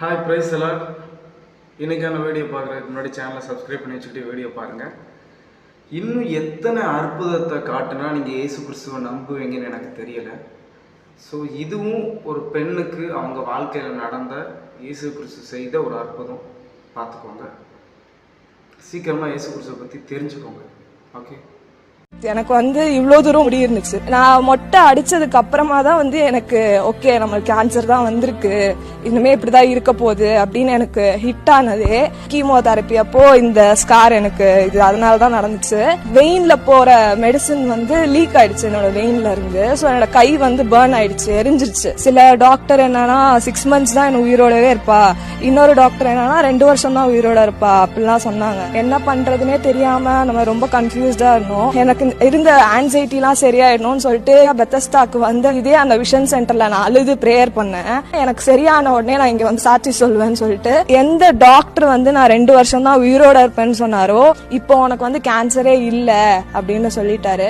Hi price எல்லாம் இன்றைக்கான video பார்க்குறதுக்கு முன்னாடி சேனலை சப்ஸ்கிரைப் பண்ணி வச்சுக்கிட்டு வீடியோ பாருங்கள் இன்னும் எத்தனை அற்புதத்தை காட்டுனா நீங்கள் இயேசு கிறிஸ்துவை நம்புவீங்கன்னு எனக்கு தெரியலை. ஸோ இதுவும் ஒரு பெண்ணுக்கு அவங்க வாழ்க்கையில் நடந்த இயேசு கிறிஸ்து செய்த ஒரு அற்புதம். பார்த்துக்கோங்க. சீக்கிரமாக இயேசு கிறிஸ்துவை பற்றி தெரிஞ்சுக்கோங்க. ஓகே எனக்கு வந்து இவ்வளோ தூரம் முடி இருந்துச்சு. நான் மொட்டை அடிச்சதுக்கு அப்புறமா தான் வந்து எனக்கு ஓகே நம்மளுக்கு கேன்சர் தான் வந்திருக்கு. இனிமே இப்படிதான் இருக்க போகுது அப்படின்னு எனக்கு ஹிட் ஆனதே கீமோ தெரப்பி அப்போ இந்த ஸ்கார் எனக்கு இது அதனால தான் நடந்துச்சு. வெயின்ல போற மெடிசின் வந்து லீக் ஆயிடுச்சு என்னோட வெயின்ல இருந்து. ஸோ என்னோட கை வந்து பேர்ன் ஆயிடுச்சு எரிஞ்சிருச்சு. சில டாக்டர் என்னன்னா சிக்ஸ் மந்த்ஸ் தான் எனக்கு உயிரோடவே இருப்பா. இன்னொரு டாக்டர் என்னன்னா ரெண்டு வருஷம் தான் உயிரோட இருப்பா. அப்படிலாம் சொன்னாங்க. என்ன பண்றதுனே தெரியாம நம்ம ரொம்ப கன்ஃபியூஸ்டா இருந்தோம். எனக்கு இருந்த ஆன்சைட்டிலாம் சரியாயிடணும்னு சொல்லிட்டு பெத்தஸ்டாக்கு வந்து இதே அந்த விஷன் சென்டர்ல நான் அழுது ப்ரேயர் பண்ணேன். எனக்கு சரியான உடனே நான் இங்க வந்து சாட்சி சொல்லுவேன்னு சொல்லிட்டு எந்த டாக்டர் வந்து நான் ரெண்டு வருஷம் தான் உயிரோட இருப்பேன்னு சொன்னாரோ இப்போ உனக்கு வந்து கேன்சரே இல்ல அப்படின்னு சொல்லிட்டாரு.